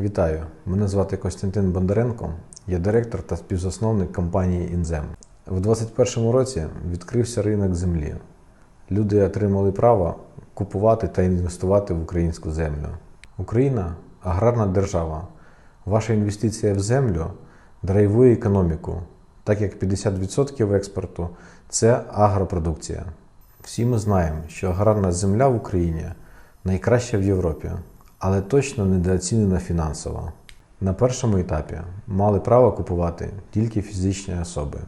Вітаю! Мене звати Костянтин Бондаренко. Я директор та співзасновник компанії Інзем. У 2021 році відкрився ринок землі. Люди отримали право купувати та інвестувати в українську землю. Україна аграрна держава. Ваша інвестиція в землю драйвує економіку, так як 50% експорту це агропродукція. Всі ми знаємо, що аграрна земля в Україні найкраща в Європі, але точно недооцінена фінансово. На першому етапі мали право купувати тільки фізичні особи.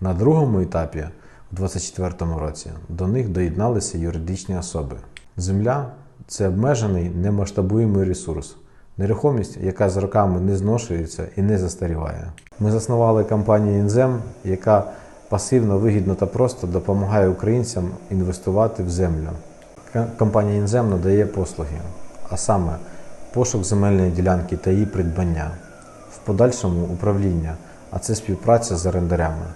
На другому етапі, у 2024 році, до них доєдналися юридичні особи. Земля це обмежений немасштабуємий ресурс, нерухомість, яка з роками не зношується і не застаріває. Ми заснували компанію Інзем, яка пасивно, вигідно та просто допомагає українцям інвестувати в землю. Компанія Інзем надає послуги, а саме пошук земельної ділянки та її придбання, в подальшому управління, а це співпраця з орендарями,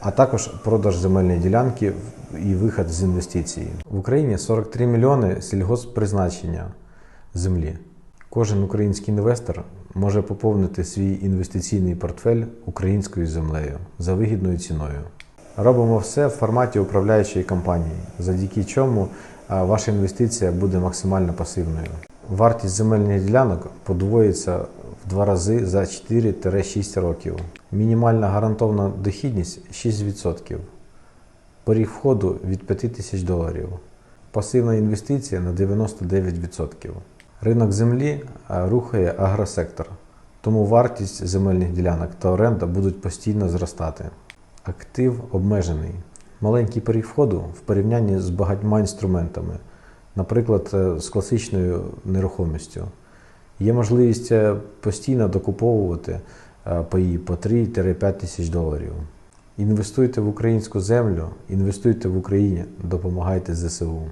а також продаж земельної ділянки і вихід з інвестицій. В Україні 43 мільйони сільгосппризначення землі. Кожен український інвестор може поповнити свій інвестиційний портфель українською землею за вигідною ціною. Робимо все в форматі управляючої компанії, завдяки чому ваша інвестиція буде максимально пасивною. Вартість земельних ділянок подвоїться в два рази за 4-6 років. Мінімальна гарантована дохідність 6%. Поріг входу від 5 тисяч доларів. Пасивна інвестиція на 99%. Ринок землі рухає агросектор, тому вартість земельних ділянок та оренда будуть постійно зростати. Актив обмежений. Маленький поріг входу в порівнянні з багатьма інструментами, наприклад, е, з класичною нерухомістю. Є можливість е, постійно докуповувати е, паї по 3-5 тисяч доларів. Інвестуйте в українську землю, інвестуйте в Україні, допомагайте ЗСУ.